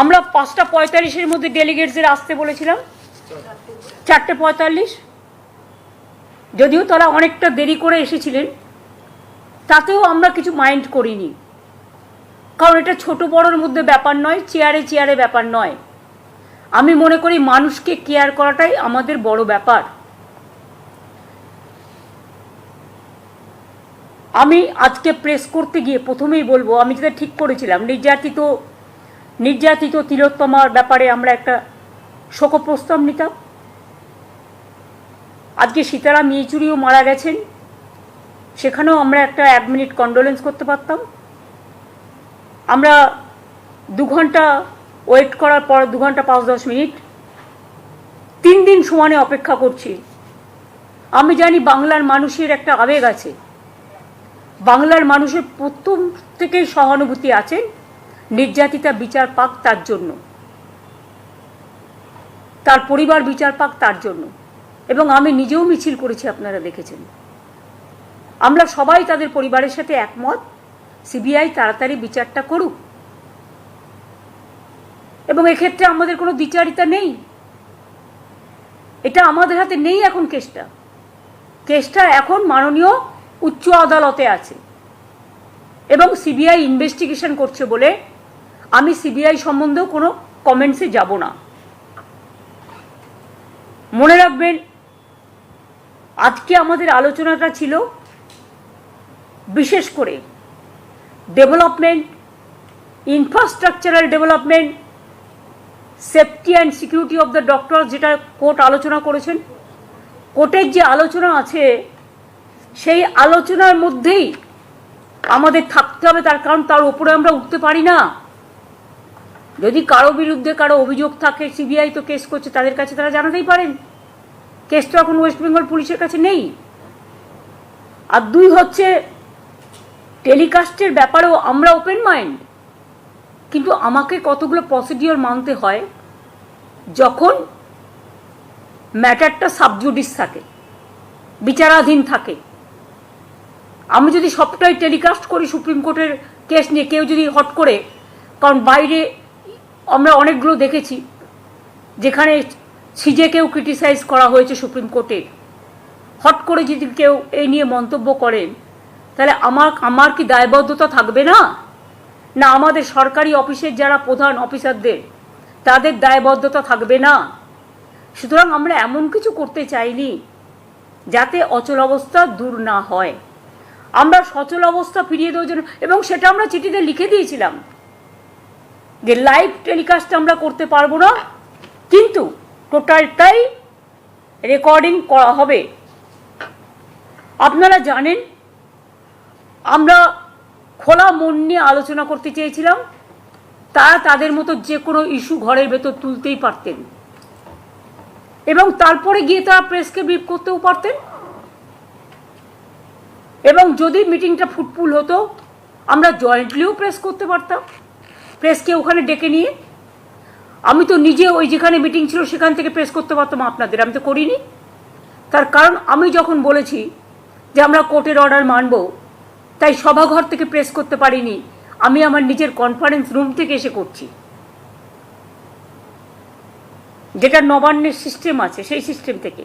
আমরা পাঁচটা পঁয়তাল্লিশের মধ্যে ডেলিগেটসদের আসতে বলেছিলাম। চারটে পঁয়তাল্লিশ। যদিও তারা অনেকটা দেরি করে এসেছিলেন, তাতেও আমরা কিছু মাইন্ড করিনি। কারণ এটা ছোট বড়োর মধ্যে ব্যাপার নয় চেয়ারে চেয়ারে ব্যাপার নয়। আমি মনে করি মানুষকে কেয়ার করাটাই আমাদের বড় ব্যাপার। আমি আজকে প্রেস করতে গিয়ে প্রথমেই বলব, আমি যেটা ঠিক করেছিলাম, নির্যাতিত নির্যাতিত তিলোত্তমার ব্যাপারে আমরা একটা শোকপ্রস্তাব নিতাম। আজকে সীতারাম ইয়েচুরিও মারা গেছেন। সেখানেও আমরা একটা এক মিনিট কন্ডোলেন্স করতে পারতাম। আমরা দু ঘণ্টা ওয়েট করার পর দু ঘণ্টা পাঁচ দশ মিনিট তিন দিন সমানে অপেক্ষা করছি। আমি জানি বাংলার মানুষের একটা আবেগ আছে। বাংলার মানুষের প্রথম থেকেই সহানুভূতি আছেন নির্যাতিতা বিচার পাক তার জন্য। তার পরিবার বিচার পাক তার জন্য। এবং আমি নিজেও মিছিল করেছি, আপনারা দেখেছেন। আমরা সবাই তাদের পরিবারের সাথে একমত, সিবিআই তাড়াতাড়ি বিচারটা করুক। এবং এক্ষেত্রে আমাদের কোনো দ্বিচারিতা নেই। এটা আমাদের হাতে নেই এখন কেসটা। কেসটা এখন মাননীয় উচ্চ আদালতে আছে। এবং সিবিআই ইনভেস্টিগেশন করছে বলে আমি সিবিআই সম্বন্ধেও কোনো কমেন্টসে যাব না। মনে রাখবেন, আজকে আমাদের আলোচনাটা ছিল বিশেষ করে development infrastructural development safety and security of the doctor যেটা কোর্ট আলোচনা করেছেন। কোর্টের যে আলোচনা আছে, সেই আলোচনার মধ্যেই আমাদের থাকতে হবে, তার কারণ তার উপরে আমরা উঠতে পারি না। যদি কারও বিরুদ্ধে কারও অভিযোগ থাকে, সিবিআই তো কেস করছে, তাদের কাছে তারা জানাতেই পারেন। কেস তো এখন ওয়েস্ট বেঙ্গল পুলিশের কাছে নেই। আর দুই হচ্ছে, টেলিকাস্টের ব্যাপারেও আমরা ওপেন মাইন্ড কিন্তু আমাকে কতগুলো প্রসিডিওর মানতে হয়, যখন ম্যাটারটা সাবজুডিস থাকে, বিচারাধীন থাকে। আমি যদি সবটাই টেলিকাস্ট করি সুপ্রিম কোর্টের কেস নিয়ে, কেউ যদি হট করে, কারণ বাইরে আমরা অনেকগুলো দেখেছি, যেখানে সিজেকেও ক্রিটিসাইজ করা হয়েছে সুপ্রিম কোর্টে। হট করে যদি কেউ এই নিয়ে মন্তব্য করেন তাহলে আমার আমার কি দায়বদ্ধতা থাকবে না? না আমাদের সরকারি অফিসের যারা প্রধান অফিসারদের, তাদের দায়বদ্ধতা থাকবে না? সুতরাং আমরা এমন কিছু করতে চাইনি, যাতে অচল অবস্থা দূর না হয়। আমরা সচল অবস্থা ফিরিয়ে দেওয়ার জন্য, এবং সেটা আমরা চিঠিতে লিখে দিয়েছিলাম। যে লাইভ টেলিকাস্ট আমরা করতে পারব না, কিন্তু টোটালটাই রেকর্ডিং করা হবে। আপনারা জানেন, আমরা খোলা মন নিয়ে আলোচনা করতে চেয়েছিলাম, তারা তাদের মতো যে কোনো ইস্যু ঘরের ভেতর তুলতেই পারতেন। এবং তারপরে গিয়ে তারা প্রেসকে ব্রিফ করতেও পারতেন। এবং যদি মিটিংটা ফুটফুল হতো, আমরা জয়েন্টলিও প্রেস করতে পারতাম। প্রেসকে ওখানে ডেকে নিয়ে, আমি তো নিজে ওই যেখানে মিটিং ছিল সেখান থেকে প্রেস করতে পারতাম আপনাদের, আমি তো করিনি। তার কারণ আমি যখন বলেছি যে আমরা কোর্টের অর্ডার মানব, তাই সভাঘর থেকে প্রেস করতে পারিনি, আমি আমার নিজের কনফারেন্স রুম থেকে এসে করছি। যেটা নবান্নের সিস্টেম আছে, সেই সিস্টেম থেকে।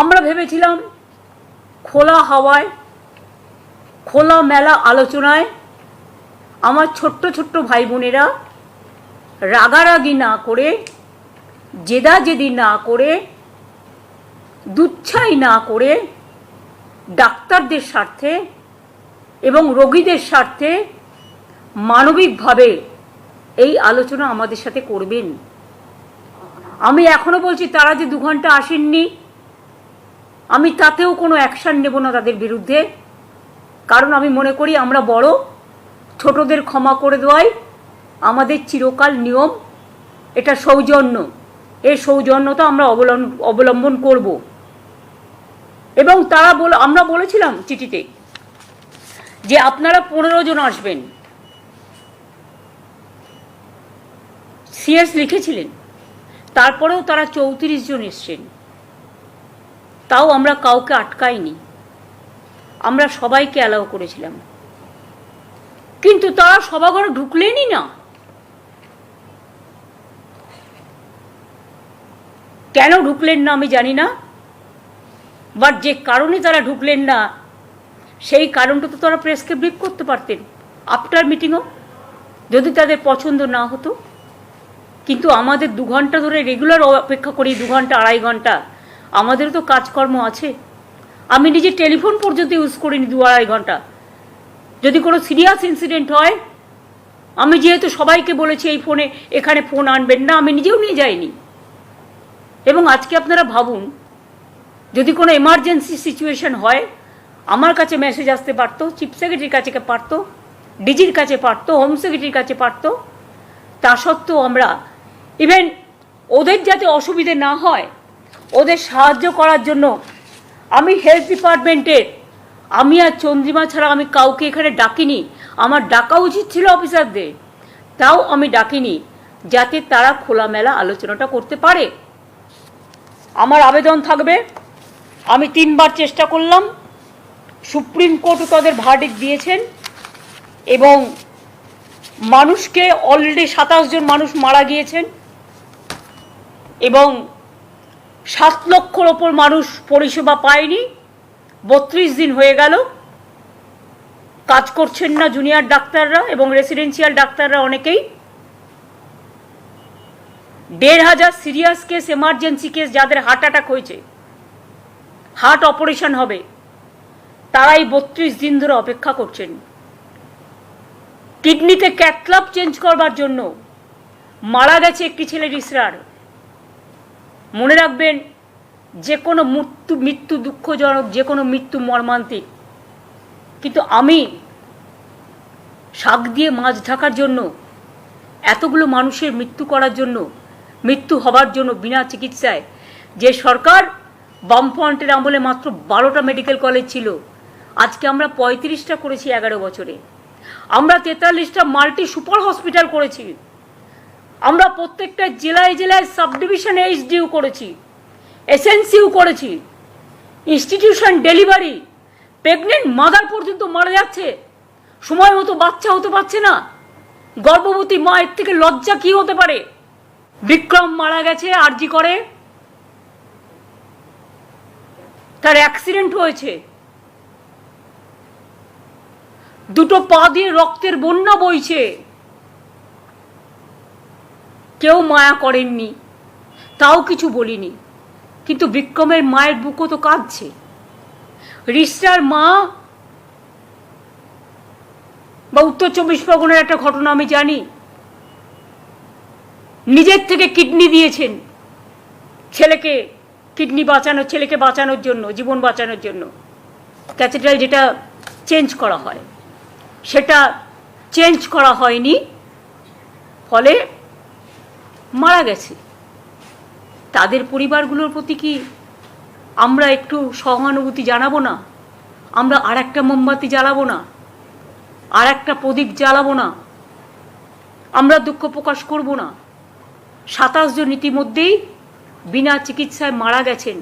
আমরা ভেবেছিলাম খোলা হাওয়ায়, খোলা মেলা আলোচনায় আমার ছোট্ট ছোট্ট ভাই বোনেরা রাগারাগি না করে, জেদাজেদি না করে, দুচ্ছাই না করে ডাক্তারদের স্বার্থে এবং রোগীদের স্বার্থে মানবিকভাবে এই আলোচনা আমাদের সাথে করবেন। আমি এখনও বলছি, তারা যে দু ঘণ্টা আসেননি, আমি তাতেও কোনো অ্যাকশান নেব না তাদের বিরুদ্ধে। কারণ আমি মনে করি, আমরা বড় ছোটদের ক্ষমা করে দেওয়াই আমাদের চিরকাল নিয়ম। এটা সৌজন্য। এই সৌজন্যতা আমরা অবলম্বন করব। এবং তারা বলে, আমরা বলেছিলাম চিঠিতে যে আপনারা পনেরো জন আসবেন। সিএস লিখেছিলেন। তারপরেও তারা চৌত্রিশ জন এসছেন। তাও আমরা কাউকে আটকাইনি। আমরা সবাইকে অ্যালাউ করেছিলাম। কিন্তু তারা সভাঘরে ঢুকলেনই না। কেন ঢুকলেন না আমি জানি না। বাট যে কারণে তারা ঢুকলেন না, সেই কারণটা তো তারা প্রেসকে ব্রিফ করতে পারতেন। আফটার মিটিংও যদি তাদের পছন্দ না হতো। কিন্তু আমাদের দু ঘণ্টা ধরে রেগুলার অপেক্ষা করি, দু ঘণ্টা, আড়াই ঘণ্টা। আমাদেরও তো কাজকর্ম আছে। আমি নিজে টেলিফোন পর্যন্ত ইউজ করিনি দু আড়াই ঘণ্টা। যদি কোনো সিরিয়াস ইনসিডেন্ট হয়, আমি যেহেতু সবাইকে বলেছি এই ফোনে এখানে ফোন আনবেন না, আমি নিজেও নিয়ে যাইনি। এবং আজকে আপনারা ভাবুন, যদি কোনো এমার্জেন্সি সিচুয়েশন হয়, আমার কাছে মেসেজ আসতে পারতো চিফ সেক্রেটারির কাছে পারতো ডিজির কাছে পারতো হোম সেক্রেটারির কাছে পারতো, তা সত্ত্বেও আমরা ইভেন ওদের যাতে অসুবিধে না হয়, ওদের সাহায্য করার জন্য আমি হেলথ ডিপার্টমেন্টের আমি আর চন্দ্রিমা ছাড়া আমি কাউকে এখানে ডাকিনি। আমার ডাকা উচিত ছিল অফিসারদের। তাও আমি ডাকিনি, যাতে তারা খোলামেলা আলোচনাটা করতে পারে। আমার আবেদন থাকবে। আমি তিনবার চেষ্টা করলাম। সুপ্রিম কোর্টও তাদের ভার্ডিক দিয়েছেন এবং মানুষকে অলরেডি সাতাশ জন মানুষ মারা গিয়েছেন এবং সাত লক্ষর ওপর মানুষ পরিষেবা পায়নি। বত্রিশ দিন হয়ে গেল। কাজ করছেন না জুনিয়র ডাক্তাররা এবং রেসিডেন্সিয়াল ডাক্তাররা অনেকেই। দেড় হাজার সিরিয়াস কেস এমার্জেন্সি কেস যাদের হার্ট অ্যাটাক হয়েছে। হার্ট অপারেশন হবে। তারাই বত্রিশ দিন ধরে অপেক্ষা করছেন। কিডনিতে ক্যাথলাপ চেঞ্জ করবার জন্য মারা গেছে একটি ছেলে ইসরার। মনে রাখবেন যে কোনো মৃত্যু মৃত্যু দুঃখজনক, যে কোনো মৃত্যু মর্মান্তিক। কিন্তু আমি শাক দিয়ে মাছ ঢাকার জন্য, এতগুলো মানুষের মৃত্যু করার জন্য, মৃত্যু হবার জন্য বিনা চিকিৎসায়, যে সরকার বামফ্রন্টের আমলে মাত্র বারোটা মেডিকেল কলেজ ছিল, আজকে আমরা পঁয়ত্রিশটা করেছি এগারো বছরে। আমরা তেতাল্লিশটা মাল্টি সুপার হসপিটাল করেছি। আমরা প্রত্যেকটা জেলায় জেলায় সাব ডিভিশন এইচডিউ করেছি। এসএনসিউ করেছি। ইনস্টিটিউশন ডেলিভারি প্রেগনেন্ট মাদার পর্যন্ত মারা যাচ্ছে। সময় মতো বাচ্চা হতে পারছে না। গর্ভবতী মায়ের থেকে লজ্জা কি হতে পারে? বিক্রম মারা গেছে, আরজি করে। তার অ্যাক্সিডেন্ট হয়েছে। দুটো পা দিয়ে রক্তের বন্যা বইছে। কেউ মায়া করেননি, তাও কিছু বলিনি। কিন্তু বিক্রমের মায়ের বুকও তো কাঁদছে। রিস্টার মা? বা উত্তর চব্বিশ পরগনার একটা ঘটনা আমি জানি। নিজের থেকে কিডনি দিয়েছেন ছেলেকে, কিডনি বাঁচানোর ছেলেকে বাঁচানোর জন্য, জীবন বাঁচানোর জন্য। ক্যাথেড্রাল যেটা চেঞ্জ করা হয়, সেটা চেঞ্জ করা হয়নি, ফলে মারা গেছে। তাদের পরিবারগুলোর প্রতি কি আমরা একটু সহানুভূতি জানাব না? আমরা আর একটা মোমবাতি জ্বালাবো না? আর একটা প্রদীপ জ্বালাবো না? আমরা দুঃখ প্রকাশ করব না? সাতাশ জন ইতিমধ্যেই বিনা চিকিৎসায় মারা গেছেন।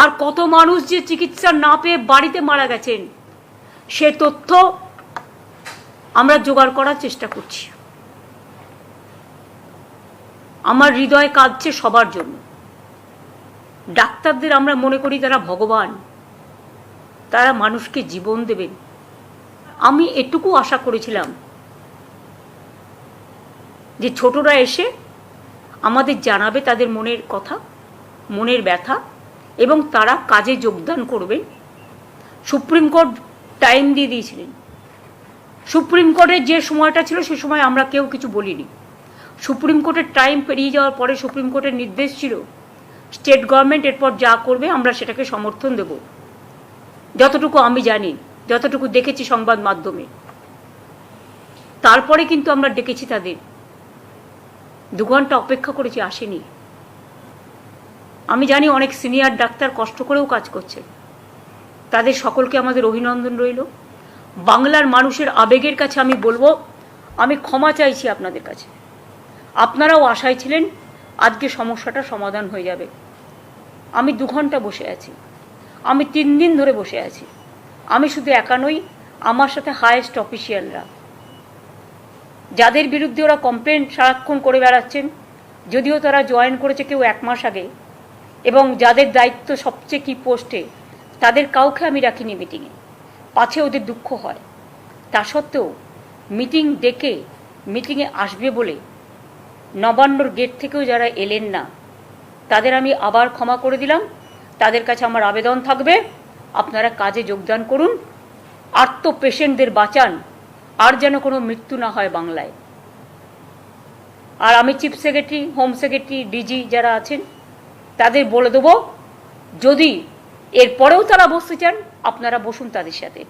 আর কত মানুষ যে চিকিৎসা না পেয়ে বাড়িতে মারা গেছেন, সে তথ্য আমরা জোগাড় করার চেষ্টা করছি। আমার হৃদয় কাঁদছে সবার জন্য। ডাক্তারদের আমরা মনে করি তারা ভগবান, তারা মানুষকে জীবন দেবেন। আমি এটুকু আশা করেছিলাম যে ছোটরা এসে আমাদের জানাবে তাদের মনের কথা, মনের ব্যথা, এবং তারা কাজে যোগদান করবেন। সুপ্রিম কোর্ট টাইম দিয়ে দিয়েছিলেন। সুপ্রিম কোর্টের যে সময়টা ছিল, সে সময় আমরা কেউ কিছু বলিনি। সুপ্রিম কোর্টের টাইম পেরিয়ে যাওয়ার পরে সুপ্রিম কোর্টের নির্দেশ ছিল স্টেট গভর্নমেন্ট এরপর যা করবে আমরা সেটাকে সমর্থন দেব। যতটুকু আমি জানি, যতটুকু দেখেছি সংবাদ মাধ্যমে। তারপরে কিন্তু আমরা ডেকেছি তাদের। দু ঘণ্টা অপেক্ষা করেছি, আসেনি। আমি জানি অনেক সিনিয়র ডাক্তার কষ্ট করেও কাজ করছে। তাদের সকলকে আমাদের অভিনন্দন রইল। বাংলার মানুষের আবেগের কাছে আমি বলব, আমি ক্ষমা চাইছি আপনাদের কাছে। আপনারাও আশায় ছিলেন আজকে সমস্যাটা সমাধান হয়ে যাবে। আমি দু ঘণ্টা বসে আছি। আমি তিন দিন ধরে বসে আছি। আমি শুধু একা নই, আমার সাথে হায়েস্ট অফিসিয়ালরা যাদের বিরুদ্ধে ওরা কমপ্লেন সারাক্ষণ করে বেড়াচ্ছেন, যদিও তারা জয়েন করেছে কেউ এক মাস আগে, এবং যাদের দায়িত্ব সবচেয়ে কি পোস্টে তাদের কাউকে আমি রাখিনি মিটিংয়ে পাছে ওদের দুঃখ হয়। তা সত্ত্বেও মিটিং ডেকে মিটিংয়ে আসবে বলে নবান্নর গেট থেকেও যারা এলেন না, তাদের আমি আবার ক্ষমা করে দিলাম। তাদের কাছে আমার আবেদন থাকবে। আপনারা কাজে যোগদান করুন। আর্ত পেশেন্টদের বাঁচান। আর যেন কোনো মৃত্যু না হয় বাংলায়। আর আমি chief secretary, home secretary, DG যারা আছেন, তাদের বলে দেবো, যদি এরপরেও তারা বসতে চান, আপনারা বসুন তাদের সাথে।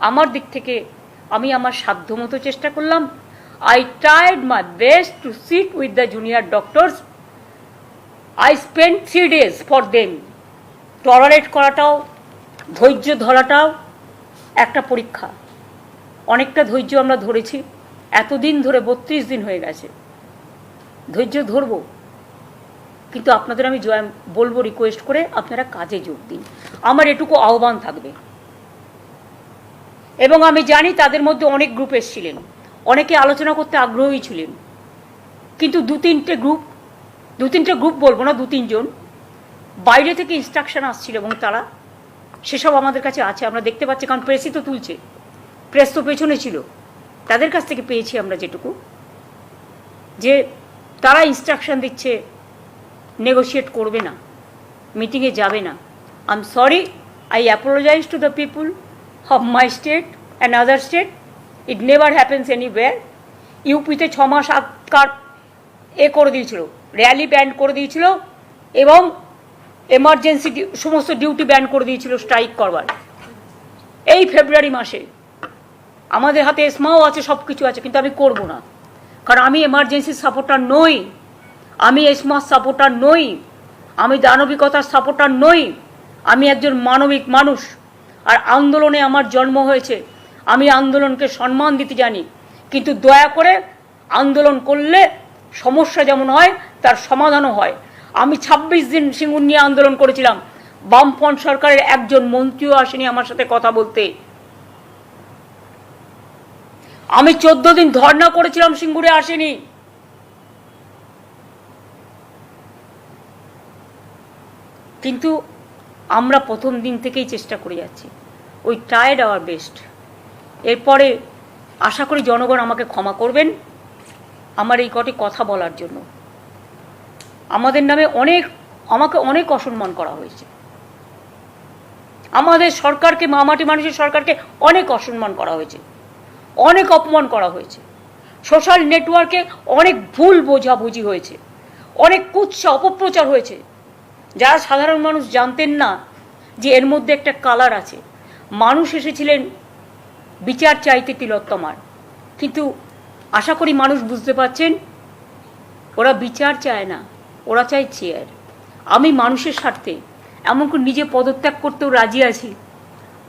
আমার দিক থেকে আমি আমার সাধ্যমতো চেষ্টা করলাম। I tried my best to sit with the junior doctors I spend three days for them tolerate করাটাও, ধৈর্য ধরাটাও একটা পরীক্ষা। অনেকটা ধৈর্য আমরা ধরেছি। এতদিন ধরে বত্রিশ দিন হয়ে গেছে। ধৈর্য ধরবো। কিন্তু আপনাদের আমি জয়, বলব রিকোয়েস্ট করে আপনারা কাজে যোগ দিন। আমার এটুকু আহ্বান থাকবে। এবং আমি জানি তাদের মধ্যে অনেক গ্রুপ এসেছিলেন। অনেকে আলোচনা করতে আগ্রহী ছিলেন। কিন্তু দু তিনটে গ্রুপ দু তিনটে গ্রুপ বলব না, দু তিনজন। বাইরে থেকে ইনস্ট্রাকশন আসছিল এবং তারা সেসব আমাদের কাছে আছে, আমরা দেখতে পাচ্ছি, কারণ প্রেসই তো তুলছে। প্রেস তো পেছনে ছিল। তাদের কাছ থেকে পেয়েছি আমরা যেটুকু। যে তারা ইনস্ট্রাকশন দিচ্ছে নেগোশিয়েট করবে না মিটিংয়ে যাবে না। I am sorry I apologise to the people of my state and other state it never happens anywhere ইউপিতে ছ মাস আগকার এ করে দিয়েছিল র্যালি ব্যান করে দিয়েছিল এবং এমার্জেন্সি সমস্ত ডিউটি ব্যান করে দিয়েছিল স্ট্রাইক করবার। এই ফেব্রুয়ারি মাসে আমাদের হাতে এসমাও আছে সব কিছু আছে, কিন্তু আমি করব না। কারণ আমি এমার্জেন্সি সাপোর্টার নই, আমি এসমার সাপোর্টার নই, আমি দানবিকতার সাপোর্টার নই, আমি একজন মানবিক মানুষ। আর আন্দোলনে আমার জন্ম হয়েছে আমি আন্দোলনকে সম্মান দিতে জানি, কিন্তু দয়া করে আন্দোলন করলে সমস্যা যেমন হয়, তার সমাধানও হয়। আমি ২৬ দিন সিঙ্গুর নিয়ে আন্দোলন করেছিলাম। বামফ্রন্ট সরকারের একজন মন্ত্রীও আসেনি আমার সাথে কথা বলতে। আমি চোদ্দ দিন ধর্ণা করেছিলাম সিঙ্গুরে আসেনি। কিন্তু আমরা প্রথম দিন থেকেই চেষ্টা করে যাচ্ছি। ওই টায়ার্ড আওয়ার বেস্ট এরপরে আশা করি জনগণ আমাকে ক্ষমা করবেন আমার এই কটি কথা বলার জন্য। আমাদের নামে অনেক, আমাকে অনেক অসম্মান করা হয়েছে। আমাদের সরকারকে, মামাটি মানুষের সরকারকে অনেক অসম্মান করা হয়েছে। অনেক অপমান করা হয়েছে। সোশ্যাল নেটওয়ার্কে অনেক ভুল বোঝাবুঝি হয়েছে। অনেক কুৎসা, অপপ্রচার হয়েছে। যারা সাধারণ মানুষ জানতেন না যে এর মধ্যে একটা কালার আছে। মানুষ এসেছিলেন বিচার চাইতে তিলোত্তমার। কিন্তু আশা করি মানুষ বুঝতে পারছেন, ওরা বিচার চায় না, ওরা চায় চেয়ার। আমি মানুষের স্বার্থে এমনকি নিজে পদত্যাগ করতেও রাজি আছি।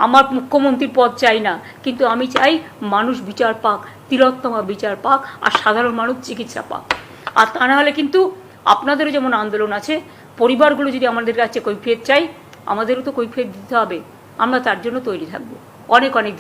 আমার মুখ্যমন্ত্রীর পদ চাই না, কিন্তু আমি চাই মানুষ বিচার পাক, তিলোত্তমা বিচার পাক, আর সাধারণ মানুষ চিকিৎসা পাক। আর তা না হলে কিন্তু আপনাদেরও যেমন আন্দোলন আছে, পরিবারগুলো যদি আমাদের কাছে কৈফিয়ত চাই আমাদেরও তো কৈফিয়ত দিতে হবে। আমরা তার জন্য তৈরি থাকব। অনেক অনেক